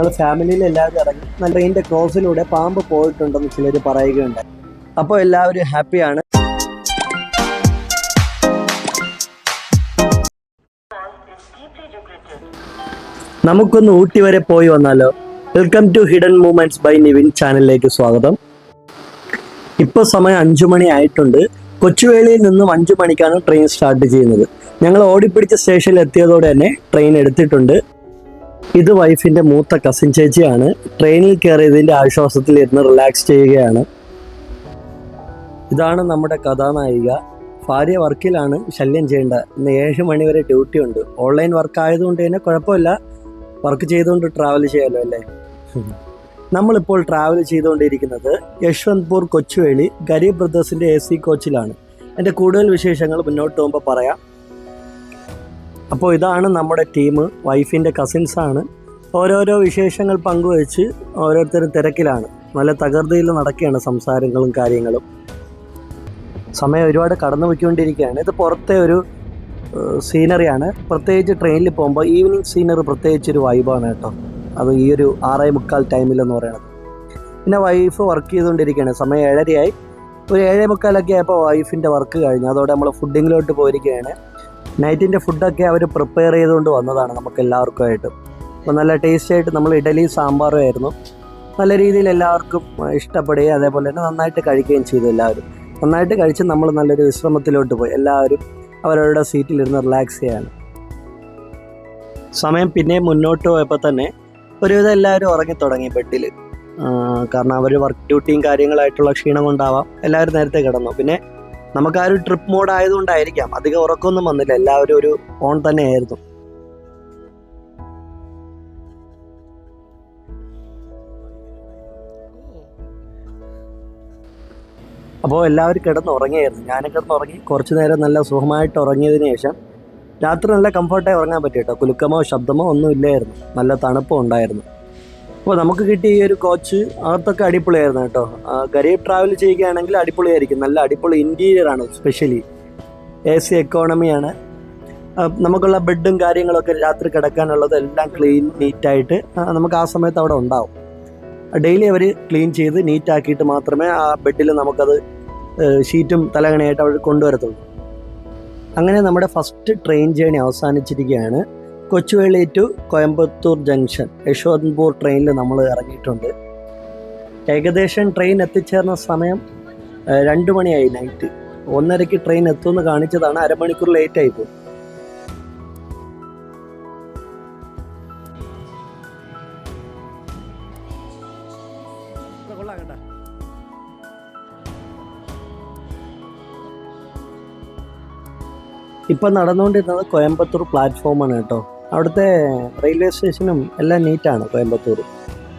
ഞങ്ങൾ ഫാമിലിയിൽ എല്ലാവരും ഇറങ്ങി. നല്ല ട്രെയിനിന്റെ ക്രോസിലൂടെ പാമ്പ് പോയിട്ടുണ്ടെന്ന് ചിലർ പറയുകയുണ്ട് അപ്പോൾ എല്ലാവരും ഹാപ്പിയാണ്. നമുക്കൊന്ന് ഊട്ടി വരെ പോയി വന്നാലോ? Welcome to hidden moments by Nivin ചാനലിലേക്ക് സ്വാഗതം. ഇപ്പോൾ സമയം അഞ്ചു മണി ആയിട്ടുണ്ട്. കൊച്ചുവേളിയിൽ നിന്നും അഞ്ചു മണിക്കാണ് ട്രെയിൻ സ്റ്റാർട്ട് ചെയ്യുന്നത്. ഞങ്ങൾ ഓടിപ്പിടിച്ച സ്റ്റേഷനിൽ എത്തിയതോടെ തന്നെ ട്രെയിൻ എടുത്തിട്ടുണ്ട്. ഇത് വൈഫിന്റെ മൂത്ത കസിൻ ചേച്ചിയാണ്. ട്രെയിനിൽ കയറിയതിന്റെ ആശ്വാസത്തിൽ ഇരുന്ന് റിലാക്സ് ചെയ്യുകയാണ്. ഇതാണ് നമ്മുടെ കഥാനായിക. ഭാര്യ വർക്കിലാണ് ശല്യം ചെയ്യേണ്ട. ഇന്ന് ഏഴ് മണി വരെ ഡ്യൂട്ടി ഉണ്ട്. ഓൺലൈൻ വർക്ക് ആയതുകൊണ്ട് തന്നെ കുഴപ്പമില്ല. വർക്ക് ചെയ്തുകൊണ്ട് ട്രാവൽ ചെയ്യാമല്ലോ അല്ലേ? നമ്മളിപ്പോൾ ട്രാവൽ ചെയ്തുകൊണ്ടിരിക്കുന്നത് യശ്വന്ത്പൂർ കൊച്ചുവേളി ഗരീബ് ബ്രദേഴ്സിന്റെ എ സി കോച്ചിലാണ് എന്റെ കൂടുതൽ വിശേഷങ്ങൾ മുന്നോട്ട് പോകുമ്പോൾ പറയാം. അപ്പോൾ ഇതാണ് നമ്മുടെ ടീം വൈഫിന്റെ കസിൻസാണ് ഓരോരോ വിശേഷങ്ങൾ പങ്കുവച്ച് ഓരോരുത്തരും തിരക്കിലാണ്. നല്ല തകർതിയിൽ നടക്കുകയാണ് സംസാരങ്ങളും കാര്യങ്ങളും. സമയം ഒരുപാട് കടന്നു പോയിക്കൊണ്ടിരിക്കുകയാണ് ഇത് പുറത്തെ ഒരു സീനറിയാണ് പ്രത്യേകിച്ച് ട്രെയിനിൽ പോകുമ്പോൾ ഈവനിങ് സീനറി പ്രത്യേകിച്ച് ഒരു വൈബാണ് കേട്ടോ. അത് ഈ ഒരു ആറേ മുക്കാൽ ടൈമിലെന്ന് പറയുന്നത് പിന്നെ വൈഫ് വർക്ക് ചെയ്തുകൊണ്ടിരിക്കുകയാണ്. സമയം ഏഴരയായി. ഒരു ഏഴേ മുക്കാലൊക്കെ ആയപ്പോൾ വൈഫിന്റെ വർക്ക് കഴിഞ്ഞു. അതോടെ നമ്മൾ ഫുഡിങ്ങിലോട്ട് പോയിരിക്കുകയാണ്. നൈറ്റിന്റെ ഫുഡൊക്കെ അവർ പ്രിപ്പയർ ചെയ്തുകൊണ്ട് വന്നതാണ് നമുക്ക് എല്ലാവർക്കുമായിട്ട് അപ്പോൾ നല്ല ടേസ്റ്റി ആയിട്ട് നമ്മൾ ഇഡലി സാമ്പാറും ആയിരുന്നു. നല്ല രീതിയിൽ എല്ലാവർക്കും ഇഷ്ടപ്പെടുകയും അതേപോലെ തന്നെ നന്നായിട്ട് കഴിക്കുകയും ചെയ്തു എല്ലാവരും. നന്നായിട്ട് കഴിച്ച് നമ്മൾ നല്ലൊരു വിശ്രമത്തിലോട്ട് പോയി. എല്ലാവരും അവരവരുടെ സീറ്റിലിരുന്ന് റിലാക്സ് ചെയ്യാണ്. സമയം പിന്നെ മുന്നോട്ട് പോയപ്പോൾ തന്നെ ഒരുവിധം എല്ലാവരും ഉറങ്ങിത്തുടങ്ങി ബെഡിൽ കാരണം അവർ വർക്ക് ഡ്യൂട്ടിയും കാര്യങ്ങളായിട്ടുള്ള ക്ഷീണം കൊണ്ടാവാം. എല്ലാവരും നേരത്തെ കിടന്നു. പിന്നെ നമുക്ക് ആ ഒരു ട്രിപ്പ് മോഡ് ആയതുകൊണ്ടായിരിക്കാം. അധികം ഉറക്കമൊന്നും വന്നില്ല. എല്ലാവരും ഒരു ഓൺ തന്നെയായിരുന്നു. അപ്പോൾ എല്ലാവരും കിടന്ന് ഉറങ്ങിയായിരുന്നു ഞാനും കിടന്ന് ഉറങ്ങി കുറച്ച് നേരം നല്ല സുഖമായിട്ട് ഉറങ്ങിയതിന് ശേഷം രാത്രി നല്ല കംഫർട്ടായി ഉറങ്ങാൻ പറ്റി കേട്ടോ. കുലുക്കമോ ശബ്ദമോ ഒന്നും ഇല്ലായിരുന്നു. നല്ല തണുപ്പും ഉണ്ടായിരുന്നു. അപ്പോൾ നമുക്ക് കിട്ടിയ ഈ ഒരു കോച്ച് അകത്തൊക്കെ അടിപൊളിയായിരുന്നു കേട്ടോ. ഗരീബ് ട്രാവൽ ചെയ്യുകയാണെങ്കിൽ അടിപൊളിയായിരിക്കും. നല്ല അടിപൊളി ഇന്റീരിയർ ആണ് സ്പെഷ്യലി എ സി എക്കോണമിയാണ് നമുക്കുള്ള ബെഡും കാര്യങ്ങളൊക്കെ രാത്രി കിടക്കാനുള്ളത് എല്ലാം ക്ലീൻ നീറ്റായിട്ട് നമുക്ക് ആ സമയത്ത് അവിടെ ഉണ്ടാവും. ഡെയിലി അവർ ക്ലീൻ ചെയ്ത് നീറ്റാക്കിയിട്ട് മാത്രമേ ആ ബെഡിൽ നമുക്കത് ഷീറ്റും തലകണയായിട്ട് അവർ കൊണ്ടുവരത്തുള്ളൂ. അങ്ങനെ നമ്മുടെ first train journey അവസാനിച്ചിരിക്കുകയാണ്. Kochuveli to Coimbatore junction. യശോദൻപൂർ ട്രെയിനിൽ നമ്മൾ ഇറങ്ങിയിട്ടുണ്ട്. ഏകദേശം ട്രെയിൻ എത്തിച്ചേർന്ന സമയം രണ്ടു മണിയായി നൈറ്റ് ഒന്നരയ്ക്ക് ട്രെയിൻ എത്തുമെന്ന് കാണിച്ചതാണ് അരമണിക്കൂർ ലേറ്റ് ആയിപ്പോയി ഇപ്പം നടന്നുകൊണ്ടിരുന്നത് കോയമ്പത്തൂർ പ്ലാറ്റ്ഫോമാണ് കേട്ടോ. അവിടുത്തെ റെയിൽവേ സ്റ്റേഷനും എല്ലാം നീറ്റാണ് കോയമ്പത്തൂർ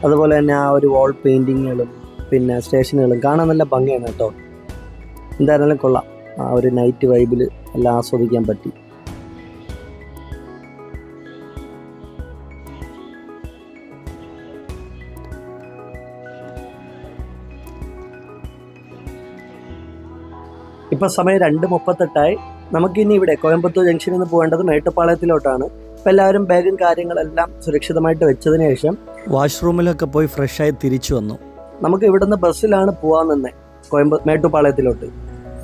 അതുപോലെ തന്നെ ആ ഒരു വാൾ പെയിന്റിങ്ങുകളും പിന്നെ സ്റ്റേഷനുകളും കാണാൻ നല്ല ഭംഗിയാണ് കേട്ടോ. എന്തായിരുന്നാലും കൊള്ളാം. ആ ഒരു നൈറ്റ് വൈബിൽ എല്ലാം ആസ്വദിക്കാൻ പറ്റി. ഇപ്പം സമയം രണ്ട് മുപ്പത്തെട്ടായി. നമുക്കിനി ഇവിടെ കോയമ്പത്തൂർ ജംഗ്ഷനിൽ നിന്ന് പോകേണ്ടത് മേട്ടുപ്പാളയത്തിലോട്ടാണ്. അപ്പം എല്ലാവരും ബാഗും കാര്യങ്ങളെല്ലാം സുരക്ഷിതമായിട്ട് വെച്ചതിന് ശേഷം വാഷ്റൂമിലൊക്കെ പോയി ഫ്രഷായി തിരിച്ചു വന്നു. നമുക്ക് ഇവിടുന്ന് ബസ്സിലാണ് പോകാൻ നിന്നെ കോയമ്പ മേട്ടുപ്പാളയത്തിലോട്ട്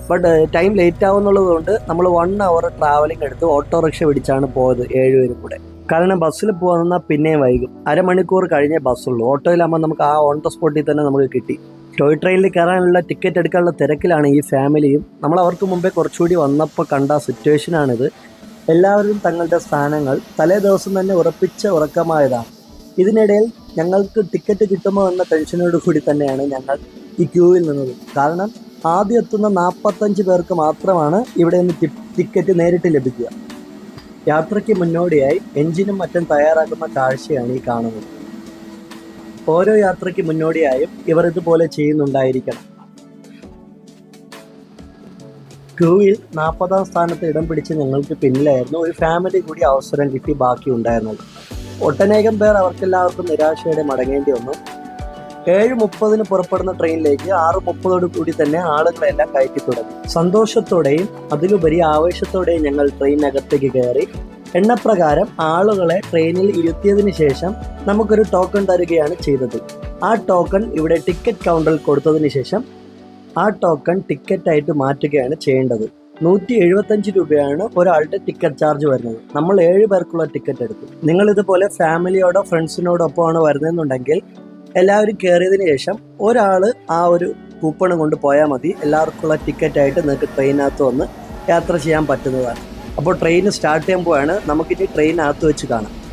ബട്ട് ടൈം ലേറ്റ് ആവുന്നുള്ളത് കൊണ്ട് നമ്മൾ വൺ അവർ ട്രാവലിംഗ് എടുത്ത് ഓട്ടോറിക്ഷ പിടിച്ചാണ് പോയത് ഏഴുപേരും കൂടെ. കാരണം ബസ്സിൽ പോകാൻ നിന്നാൽ പിന്നെയും വൈകും. അരമണിക്കൂർ കഴിഞ്ഞേ ബസ്സുള്ളൂ. ഓട്ടോയിലാകുമ്പോൾ നമുക്ക് ആ ഓൺ ദ സ്പോട്ടിൽ തന്നെ നമുക്ക് കിട്ടി. ടോയ് ട്രെയിനിൽ കയറാനുള്ള ടിക്കറ്റ് എടുക്കാനുള്ള തിരക്കിലാണ് ഈ ഫാമിലിയും നമ്മൾ അവർക്ക് മുമ്പേ കുറച്ചുകൂടി വന്നപ്പോൾ കണ്ട സിറ്റുവേഷനാണിത് എല്ലാവരും തങ്ങളുടെ സ്ഥാനങ്ങൾ തലേ ദിവസം തന്നെ ഉറപ്പിച്ച ഉറക്കമായതാണ്. ഇതിനിടയിൽ ഞങ്ങൾക്ക് ടിക്കറ്റ് കിട്ടുമോ എന്ന ടെൻഷനോട് കൂടി തന്നെയാണ് ഞങ്ങൾ ഈ ക്യൂവിൽ നിന്നത്. കാരണം ആദ്യം എത്തുന്ന നാൽപ്പത്തഞ്ച് പേർക്ക് മാത്രമാണ് ഇവിടെ നിന്ന് ടിക്കറ്റ് നേരിട്ട് ലഭിക്കുക. യാത്രയ്ക്ക് മുന്നോടിയായി എഞ്ചിനും മറ്റും തയ്യാറാക്കുന്ന കാഴ്ചയാണ് ഈ കാണുന്നത്. ഓരോ യാത്രയ്ക്ക് മുന്നോടിയായും ഇവർ ഇതുപോലെ ചെയ്യുന്നുണ്ടായിരിക്കണം. ക്യൂവിൽ നാൽപ്പതാം സ്ഥാനത്ത് ഇടം പിടിച്ച് ഞങ്ങൾക്ക് പിന്നിലായിരുന്നു. ഒരു ഫാമിലി കൂടി അവസരം കിട്ടി ബാക്കി ഉണ്ടായിരുന്നത്. ഒട്ടനേകം പേർ അവർക്കെല്ലാവർക്കും നിരാശയോടെ മടങ്ങേണ്ടി വന്നു. ഏഴ് മുപ്പതിന് പുറപ്പെടുന്ന ട്രെയിനിലേക്ക് ആറ് മുപ്പതോട് കൂടി തന്നെ ആളുകളെല്ലാം കയറ്റി തുടങ്ങി. സന്തോഷത്തോടെയും അതിലുപരി ആവേശത്തോടെയും ഞങ്ങൾ ട്രെയിനകത്തേക്ക് കയറി. എണ്ണപ്രകാരം ആളുകളെ ട്രെയിനിൽ ഇരുത്തിയതിനു ശേഷം നമുക്കൊരു ടോക്കൺ തരികയാണ് ചെയ്തത്. ആ ടോക്കൺ ഇവിടെ ടിക്കറ്റ് കൗണ്ടറിൽ കൊടുത്തതിന് ശേഷം ആ ടോക്കൺ ടിക്കറ്റായിട്ട് മാറ്റുകയാണ് ചെയ്യേണ്ടത്. നൂറ്റി എഴുപത്തഞ്ച് രൂപയാണ് ഒരാളുടെ ടിക്കറ്റ് ചാർജ് വരുന്നത്. നമ്മൾ ഏഴ് പേർക്കുള്ള ടിക്കറ്റ് എടുത്തു. നിങ്ങൾ ഇതുപോലെ ഫാമിലിയോടോ ഫ്രണ്ട്സിനോടൊപ്പമാണ് വരുന്നതെന്നുണ്ടെങ്കിൽ എല്ലാവരും കയറിയതിന് ശേഷം ഒരാൾ ആ ഒരു കൂപ്പൺ കൊണ്ട് പോയാൽ മതി. എല്ലാവർക്കുള്ള ടിക്കറ്റായിട്ട് നിങ്ങൾക്ക് ട്രെയിനകത്ത് വന്ന് യാത്ര ചെയ്യാൻ പറ്റുന്നതാണ്. അപ്പോൾ ട്രെയിൻ സ്റ്റാർട്ട് ചെയ്യുമ്പോഴാണ് നമുക്കിനി ട്രെയിനകത്ത് വെച്ച് കാണാം.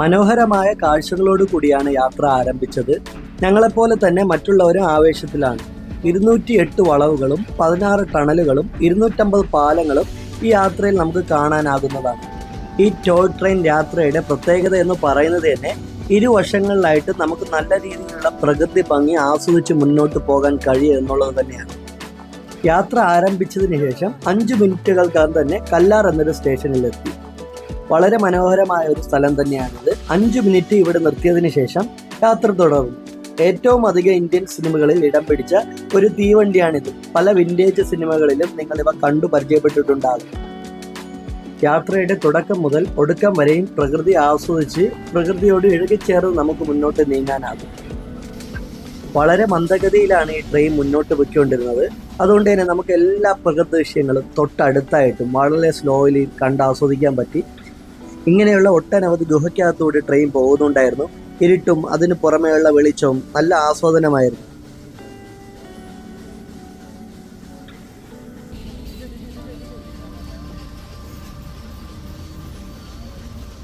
മനോഹരമായ കാഴ്ചകളോട് കൂടിയാണ് യാത്ര ആരംഭിച്ചത്. ഞങ്ങളെപ്പോലെ തന്നെ മറ്റുള്ളവരും ആവേശത്തിലാണ്. ഇരുന്നൂറ്റി എട്ട് വളവുകളും പതിനാറ് ടണലുകളും ഇരുന്നൂറ്റമ്പത് പാലങ്ങളും ഈ യാത്രയിൽ നമുക്ക് കാണാനാകുന്നതാണ്. ഈ ടോയ് ട്രെയിൻ യാത്രയുടെ പ്രത്യേകത എന്ന് പറയുന്നത് തന്നെ ഇരുവശങ്ങളിലായിട്ട് നമുക്ക് നല്ല രീതിയിലുള്ള പ്രകൃതി ഭംഗി ആസ്വദിച്ച് മുന്നോട്ട് പോകാൻ കഴിയും എന്നുള്ളത് തന്നെയാണ്. യാത്ര ആരംഭിച്ചതിന് ശേഷം അഞ്ച് മിനിറ്റുകൾക്കകം തന്നെ കല്ലാർ എന്നൊരു സ്റ്റേഷനിലെത്തി. വളരെ മനോഹരമായ ഒരു സ്ഥലം തന്നെയാണിത്. അഞ്ചു മിനിറ്റ് ഇവിടെ നിർത്തിയതിനു ശേഷം യാത്ര തുടർന്നു. ഏറ്റവും അധികം ഇന്ത്യൻ സിനിമകളിൽ ഇടം പിടിച്ച ഒരു തീവണ്ടിയാണിത്. പല വിന്റേജ് സിനിമകളിലും നിങ്ങൾ ഇവ കണ്ടു പരിചയപ്പെട്ടിട്ടുണ്ടാകും. യാത്രയുടെ തുടക്കം മുതൽ ഒടുക്കം വരെയും പ്രകൃതി ആസ്വദിച്ച് പ്രകൃതിയോട് ഇഴുകിച്ചേർന്ന് നമുക്ക് മുന്നോട്ട് നീങ്ങാനാകും. വളരെ മന്ദഗതിയിലാണ് ഈ ട്രെയിൻ മുന്നോട്ട് പൊയ്ക്കൊണ്ടിരുന്നത്. അതുകൊണ്ട് തന്നെ നമുക്ക് എല്ലാ പ്രകൃതി ദൃശ്യങ്ങളും തൊട്ടടുത്തായിട്ടും വളരെ സ്ലോയിലി കണ്ട് ആസ്വദിക്കാൻ പറ്റി. ഇങ്ങനെയുള്ള ഒട്ടനവധി ഗുഹയ്ക്കകത്തൂടെ ട്രെയിൻ പോകുന്നുണ്ടായിരുന്നു. ഇരുട്ടും അതിന് പുറമെയുള്ള വെളിച്ചവും നല്ല ആസ്വാദനമായിരുന്നു.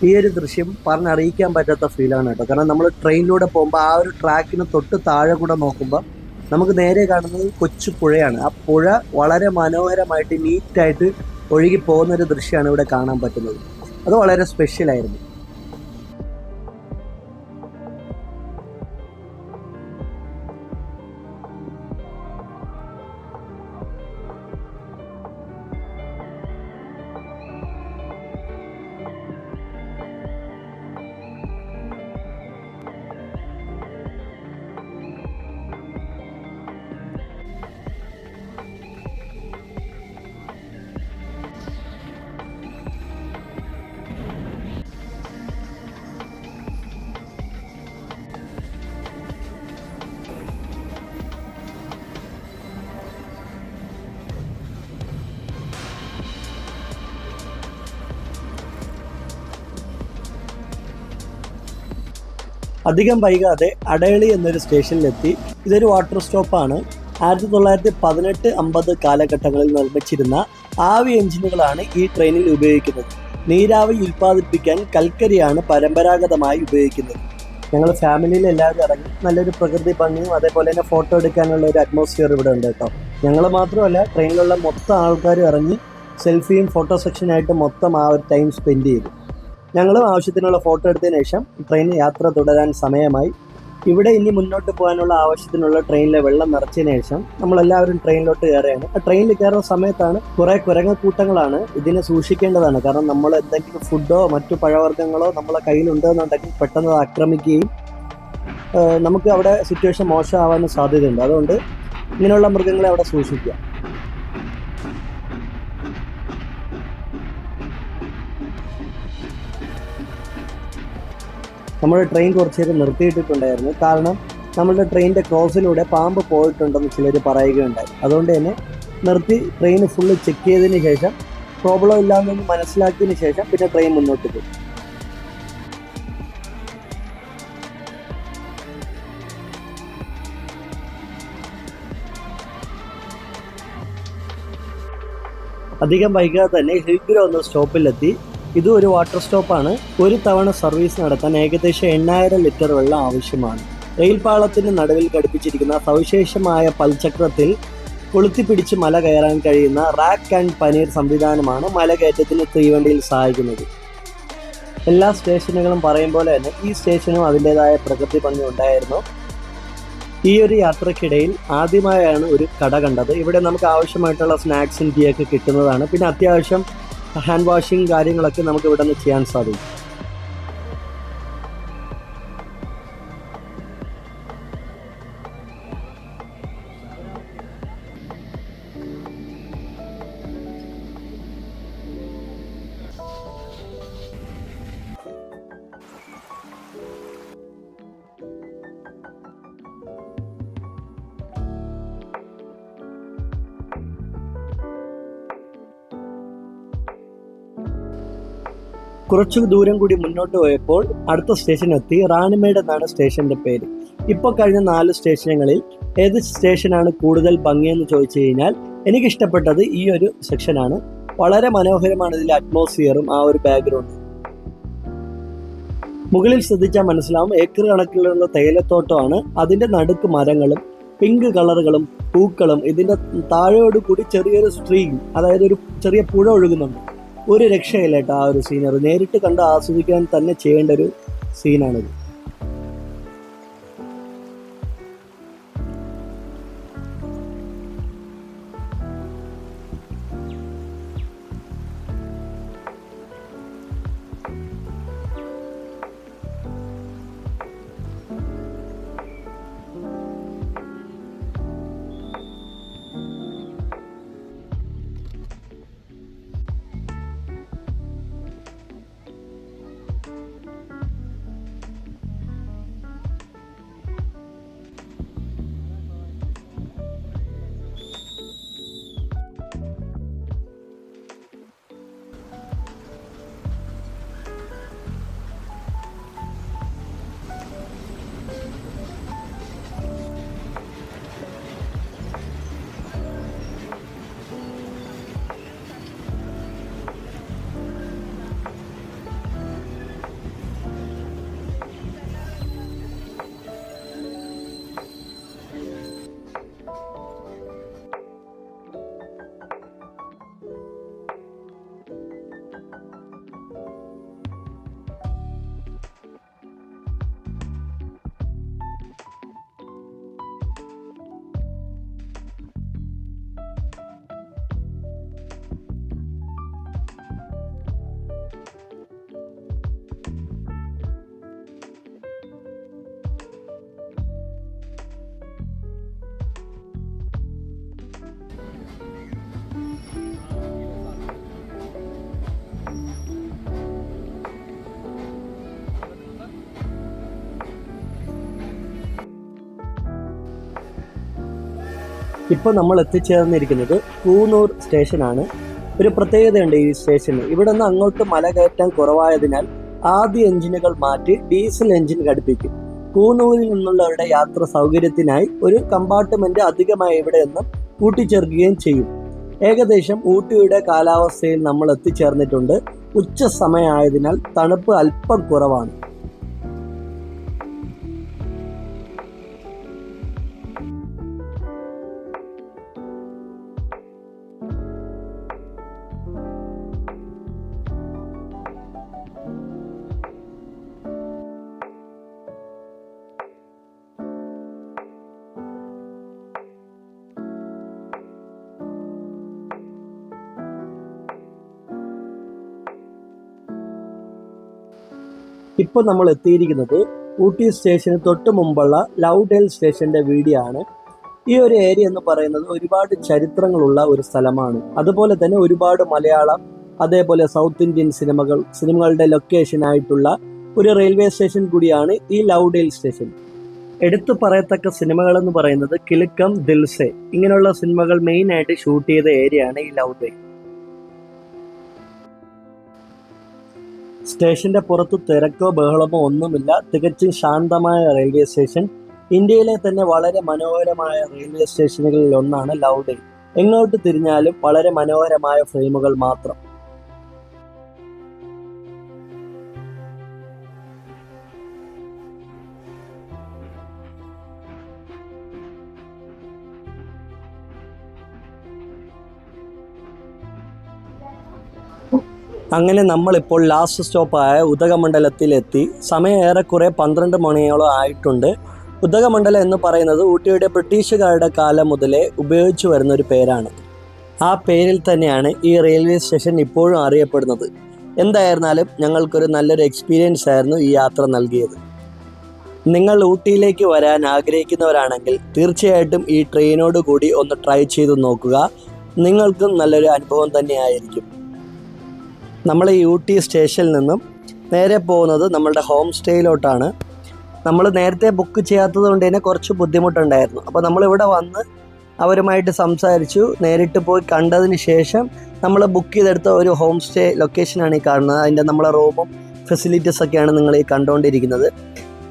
ഈ ഒരു ദൃശ്യം പറഞ്ഞറിയിക്കാൻ പറ്റാത്ത ഫീലാണ് കേട്ടോ. കാരണം നമ്മൾ ട്രെയിനിലൂടെ പോകുമ്പോൾ ആ ഒരു ട്രാക്കിന് തൊട്ട് താഴെ കൂടെ നോക്കുമ്പോൾ നമുക്ക് നേരെ കാണുന്നത് കൊച്ചു പുഴയാണ്. ആ പുഴ വളരെ മനോഹരമായിട്ട് നീറ്റായിട്ട് ഒഴുകി പോകുന്ന ഒരു ദൃശ്യമാണ് ഇവിടെ കാണാൻ പറ്റുന്നത്. അത് വളരെ സ്പെഷ്യലായിരുന്നു അധികം വൈകാതെ അടയളി എന്നൊരു സ്റ്റേഷനിലെത്തി. ഇതൊരു വാട്ടർ സ്റ്റോപ്പാണ് ആയിരത്തി തൊള്ളായിരത്തി പതിനെട്ട് അമ്പത് കാലഘട്ടങ്ങളിൽ നിർമ്മിച്ചിരുന്ന ആവി എഞ്ചിനുകളാണ് ഈ ട്രെയിനിൽ ഉപയോഗിക്കുന്നത്. നീരാവി ഉൽപ്പാദിപ്പിക്കാൻ കൽക്കരിയാണ് പരമ്പരാഗതമായി ഉപയോഗിക്കുന്നത്. ഞങ്ങൾ ഫാമിലിയിൽ എല്ലാവരും ഇറങ്ങി നല്ലൊരു പ്രകൃതി ഭംഗിയും അതേപോലെ തന്നെ ഫോട്ടോ എടുക്കാനുള്ള ഒരു അറ്റ്മോസ്ഫിയർ ഇവിടെ ഉണ്ട് കേട്ടോ. ഞങ്ങൾ മാത്രമല്ല ട്രെയിനിലുള്ള മൊത്തം ആൾക്കാരും ഇറങ്ങി സെൽഫിയും ഫോട്ടോ സെക്ഷനായിട്ട് മൊത്തം ആ ഒരു ടൈം സ്പെൻഡ് ചെയ്തു. ഞങ്ങളും ആവശ്യത്തിനുള്ള ഫോട്ടോ എടുത്തതിന് ശേഷം ട്രെയിൻ യാത്ര തുടരാൻ സമയമായി. ഇവിടെ ഇനി മുന്നോട്ട് പോകാനുള്ള ആവശ്യത്തിനുള്ള ട്രെയിനിലെ വെള്ളം നിറച്ചതിന് ശേഷം നമ്മളെല്ലാവരും ട്രെയിനിലോട്ട് കയറുകയാണ്. ആ ട്രെയിനിൽ കയറുന്ന സമയത്താണ് കുറേ കുരങ്ങക്കൂട്ടങ്ങളാണ് ഇതിനെ സൂക്ഷിക്കേണ്ടതാണ്. കാരണം നമ്മൾ എന്തെങ്കിലും ഫുഡോ മറ്റു പഴവർഗങ്ങളോ നമ്മളെ കയ്യിലുണ്ടെന്നുണ്ടെങ്കിൽ പെട്ടെന്ന് ആക്രമിക്കുകയും നമുക്ക് അവിടെ സിറ്റുവേഷൻ മോശമാവാനും സാധ്യതയുണ്ട്. അതുകൊണ്ട് ഇങ്ങനെയുള്ള മൃഗങ്ങളെ അവിടെ സൂക്ഷിക്കുക. നമ്മുടെ ട്രെയിൻ കുറച്ച് നേരം നിർത്തിയിട്ടിട്ടുണ്ടായിരുന്നു. കാരണം നമ്മളുടെ ട്രെയിനിന്റെ ക്രോസിലൂടെ പാമ്പ് പോയിട്ടുണ്ടെന്ന് ചിലർ പറയുകയുണ്ടായി. അതുകൊണ്ട് തന്നെ നിർത്തി ട്രെയിൻ ഫുള്ള് ചെക്ക് ചെയ്തതിന് ശേഷം പ്രോബ്ലം ഇല്ലാന്നൊന്ന് മനസ്സിലാക്കിയതിന് ശേഷം പിന്നെ ട്രെയിൻ മുന്നോട്ട് പോയി. അധികം വൈകാതെ തന്നെ ഹിൽഗ്രോ എന്ന സ്റ്റോപ്പിലെത്തി ഇതും ഒരു വാട്ടർ സ്റ്റോപ്പാണ് ഒരു തവണ സർവീസ് നടത്താൻ ഏകദേശം എണ്ണായിരം ലിറ്റർ വെള്ളം ആവശ്യമാണ്. റെയിൽപാളത്തിന് നടുവിൽ ഘടിപ്പിച്ചിരിക്കുന്ന സവിശേഷമായ പൽചക്രത്തിൽ കൊളുത്തിപ്പിടിച്ച് മല കയറാൻ കഴിയുന്ന റാക്ക് ആൻഡ് പനീർ സംവിധാനമാണ് മല കയറ്റത്തിന് തീവണ്ടിയിൽ സഹായിക്കുന്നത്. എല്ലാ സ്റ്റേഷനുകളും പറയും പോലെ തന്നെ ഈ സ്റ്റേഷനും അതിന്റെതായ പ്രകൃതി ഭംഗി ഉണ്ടായിരുന്നു. ഈ ഒരു യാത്രക്കിടയിൽ ആദ്യമായാണ് ഒരു കട കണ്ടത്. ഇവിടെ നമുക്ക് ആവശ്യമായിട്ടുള്ള സ്നാക്സും ടീ ഒക്കെ കിട്ടുന്നതാണ്. പിന്നെ അത്യാവശ്യം ഹാൻഡ് വാഷിങ് കാര്യങ്ങളൊക്കെ നമുക്ക് ഇവിടെ നിന്ന് ചെയ്യാൻ സാധിക്കും. കുറച്ചു ദൂരം കൂടി മുന്നോട്ട് പോയപ്പോൾ അടുത്ത സ്റ്റേഷൻ എത്തി റാണിമേട് എന്നാണ് സ്റ്റേഷന്റെ പേര്. ഇപ്പോൾ കഴിഞ്ഞ നാല് സ്റ്റേഷനുകളിൽ ഏത് സ്റ്റേഷനാണ് കൂടുതൽ ഭംഗിയെന്ന് ചോദിച്ചു കഴിഞ്ഞാൽ എനിക്ക് ഇഷ്ടപ്പെട്ടത് ഈ ഒരു സെക്ഷനാണ്. വളരെ മനോഹരമാണ് ഇതിലെ അറ്റ്മോസ്ഫിയറും ആ ഒരു ബാക്ക്ഗ്രൗണ്ടും മുകളിൽ ശ്രദ്ധിച്ചാൽ മനസ്സിലാവും ഏക്കർ കണക്കിലുള്ള തേയിലത്തോട്ടമാണ്. അതിന്റെ നടുക്ക് മരങ്ങളും പിങ്ക് കളറുകളും പൂക്കളും ഇതിന്റെ താഴെയോട് കൂടി ചെറിയൊരു സ്ട്രീം അതായത് ഒരു ചെറിയ പുഴ ഒഴുകുന്നുണ്ട്. ഒരു രക്ഷയില്ല കേട്ടോ ആ ഒരു സീനറി നേരിട്ട് കണ്ട് ആസ്വദിക്കാൻ തന്നെ ചെയ്യേണ്ട ഒരു സീനാണിത് ഇപ്പോൾ നമ്മൾ എത്തിച്ചേർന്നിരിക്കുന്നത് കൂനൂർ സ്റ്റേഷനാണ്. ഒരു പ്രത്യേകതയുണ്ട് ഈ സ്റ്റേഷന്. ഇവിടെ നിന്ന് അങ്ങോട്ട് മല കയറ്റാൻ കുറവായതിനാൽ ആദ്യ എഞ്ചിനുകൾ മാറ്റി ഡീസൽ എഞ്ചിൻ ഘടിപ്പിക്കും. കൂനൂരിൽ നിന്നുള്ളവരുടെ യാത്ര സൗകര്യത്തിനായി ഒരു കമ്പാർട്ട്മെന്റ് അധികമായി ഇവിടെ നിന്നും കൂട്ടിച്ചേർക്കുകയും ചെയ്യും. ഏകദേശം ഊട്ടിയുടെ കാലാവസ്ഥയിൽ നമ്മൾ എത്തിച്ചേർന്നിട്ടുണ്ട്. ഉച്ച സമയമായതിനാൽ തണുപ്പ് അല്പം കുറവാണ്. ഇപ്പോൾ നമ്മൾ എത്തിയിരിക്കുന്നത് ഊട്ടി സ്റ്റേഷന് തൊട്ട് മുമ്പുള്ള ലൗഡ് ഹെൽ സ്റ്റേഷന്റെ വീഡിയോ ആണ് ഈ ഒരു ഏരിയ എന്ന് പറയുന്നത് ഒരുപാട് ചരിത്രങ്ങളുള്ള ഒരു സ്ഥലമാണ്. അതുപോലെ തന്നെ ഒരുപാട് മലയാളം അതേപോലെ സൗത്ത് ഇന്ത്യൻ സിനിമകൾ സിനിമകളുടെ ലൊക്കേഷൻ ആയിട്ടുള്ള ഒരു റെയിൽവേ സ്റ്റേഷൻ കൂടിയാണ് ഈ ലൗഡ് ഹെൽ സ്റ്റേഷൻ എടുത്തു പറയത്തക്ക സിനിമകൾ എന്ന് പറയുന്നത് കിലുക്കം ദിൽസെ. ഇങ്ങനെയുള്ള സിനിമകൾ മെയിൻ ആയിട്ട് ഷൂട്ട് ചെയ്ത ഏരിയയാണ് ഈ ലൗഡ് ലൗഡേൽ. സ്റ്റേഷന്റെ പുറത്ത് തിരക്കോ ബഹളമോ ഒന്നുമില്ല. തികച്ചും ശാന്തമായ റെയിൽവേ സ്റ്റേഷൻ. ഇന്ത്യയിലെ തന്നെ വളരെ മനോഹരമായ റെയിൽവേ സ്റ്റേഷനുകളിൽ ഒന്നാണ് ലൗഡേ എങ്ങോട്ട് തിരിഞ്ഞാലും വളരെ മനോഹരമായ ഫ്രെയിമുകൾ മാത്രം. അങ്ങനെ നമ്മളിപ്പോൾ ലാസ്റ്റ് സ്റ്റോപ്പായ ഉദകമണ്ഡലത്തിലെത്തി. സമയം ഏറെക്കുറെ പന്ത്രണ്ട് മണിയോളം ആയിട്ടുണ്ട്. ഉദകമണ്ഡലം എന്ന് പറയുന്നത് ഊട്ടിയുടെ ബ്രിട്ടീഷുകാരുടെ കാലം മുതലേ ഉപയോഗിച്ചു വരുന്ന ഒരു പേരാണ്. ആ പേരിൽ തന്നെയാണ് ഈ റെയിൽവേ സ്റ്റേഷൻ ഇപ്പോഴും അറിയപ്പെടുന്നത്. എന്തായിരുന്നാലും ഞങ്ങൾക്കൊരു നല്ലൊരു എക്സ്പീരിയൻസ് ആയിരുന്നു ഈ യാത്ര നൽകിയത്. നിങ്ങൾ ഊട്ടിയിലേക്ക് വരാൻ ആഗ്രഹിക്കുന്നവരാണെങ്കിൽ തീർച്ചയായിട്ടും ഈ ട്രെയിനോട് കൂടി ഒന്ന് ട്രൈ ചെയ്ത് നോക്കുക. നിങ്ങൾക്കും നല്ലൊരു അനുഭവം തന്നെയായിരിക്കും. നമ്മൾ യു ടി സ്റ്റേഷനിൽ നിന്നും നേരെ പോകുന്നത് നമ്മളുടെ ഹോം സ്റ്റേയിലോട്ടാണ്. നമ്മൾ നേരത്തെ ബുക്ക് ചെയ്യാത്തത് കൊണ്ട് തന്നെ കുറച്ച് ബുദ്ധിമുട്ടുണ്ടായിരുന്നു. അപ്പോൾ നമ്മളിവിടെ വന്ന് അവരുമായിട്ട് സംസാരിച്ചു. നേരിട്ട് പോയി കണ്ടതിന് ശേഷം നമ്മൾ ബുക്ക് ചെയ്തെടുത്ത ഒരു ഹോം സ്റ്റേ ലൊക്കേഷനാണ് ഈ കാണുന്നത്. അതിന്റെ നമ്മളെ റൂമും ഫെസിലിറ്റീസ് ഒക്കെയാണ് നിങ്ങൾ ഈ കണ്ടുകൊണ്ടിരിക്കുന്നത്.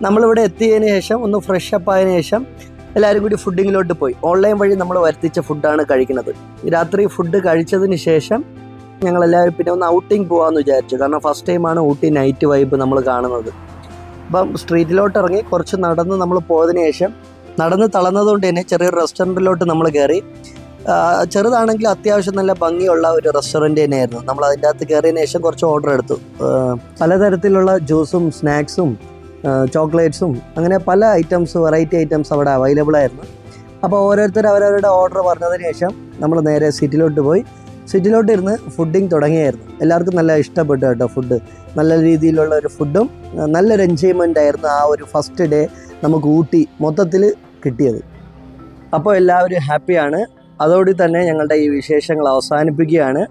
നമ്മളിവിടെ എത്തിയതിന് ശേഷം ഒന്ന് ഫ്രഷ് അപ്പ് ആയതിനു ശേഷം എല്ലാവരും കൂടി ഫുഡിങ്ങിലോട്ട് പോയി. ഓൺലൈൻ വഴി നമ്മൾ വരുത്തിച്ച ഫുഡാണ് കഴിക്കുന്നത്. രാത്രി ഫുഡ് കഴിച്ചതിന് ശേഷം ഞങ്ങൾ എല്ലാവരും പിന്നെ ഒന്ന് ഔട്ടിങ് പോകാമെന്ന് വിചാരിച്ചു. കാരണം ഫസ്റ്റ് ടൈമാണ് ഊട്ടി നൈറ്റ് വൈബ് നമ്മൾ കാണുന്നത്. അപ്പം സ്ട്രീറ്റിലോട്ട് ഇറങ്ങി കുറച്ച് നടന്ന് നമ്മൾ പോയതിന് ശേഷം നടന്ന് തളർന്നതുകൊണ്ട് തന്നെ ചെറിയൊരു റെസ്റ്റോറന്റിലോട്ട് നമ്മൾ കയറി ചെറുതാണെങ്കിൽ അത്യാവശ്യം നല്ല ഭംഗിയുള്ള ഒരു റെസ്റ്റോറന്റ് തന്നെയായിരുന്നു. നമ്മൾ അതിന്റെ അകത്ത് കയറിയതിന് ശേഷം കുറച്ച് ഓർഡർ എടുത്തു. പലതരത്തിലുള്ള ജ്യൂസും സ്നാക്സും ചോക്ലേറ്റ്സും അങ്ങനെ പല ഐറ്റംസ് വെറൈറ്റി ഐറ്റംസ് അവിടെ അവൈലബിൾ ആയിരുന്നു. അപ്പോൾ ഓരോരുത്തർ അവരവരുടെ ഓർഡർ പറഞ്ഞതിന് ശേഷം നമ്മൾ നേരെ സീറ്റിലോട്ട് പോയി. സിറ്റിലോട്ട് ഇരുന്ന് ഫുഡിങ് തുടങ്ങിയായിരുന്നു. എല്ലാവർക്കും നല്ല ഇഷ്ടപ്പെട്ടു കേട്ടോ ഫുഡ് നല്ല രീതിയിലുള്ള ഒരു ഫുഡും നല്ലൊരു എൻജോയ്മെന്റ് ആയിരുന്നു ആ ഒരു ഫസ്റ്റ് ഡേ നമുക്ക് ഊട്ടി മൊത്തത്തിൽ കിട്ടിയത്. അപ്പോൾ എല്ലാവരും ഹാപ്പിയാണ് അതോടെ തന്നെ ഞങ്ങളുടെ ഈ വിശേഷങ്ങൾ അവസാനിപ്പിക്കുകയാണ്.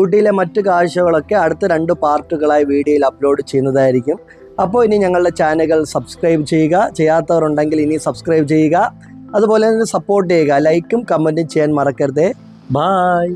ഊട്ടിയിലെ മറ്റു കാഴ്ചകളൊക്കെ അടുത്ത രണ്ട് പാർട്ടുകളായി വീഡിയോയിൽ അപ്ലോഡ് ചെയ്യുന്നതായിരിക്കും. അപ്പോൾ ഇനി ഞങ്ങളുടെ ചാനലുകൾ സബ്സ്ക്രൈബ് ചെയ്യുക. ചെയ്യാത്തവരുണ്ടെങ്കിൽ ഇനി സബ്സ്ക്രൈബ് ചെയ്യുക. അതുപോലെ തന്നെ സപ്പോർട്ട് ചെയ്യുക. ലൈക്കും കമന്റും ചെയ്യാൻ മറക്കരുതേ. ബായ്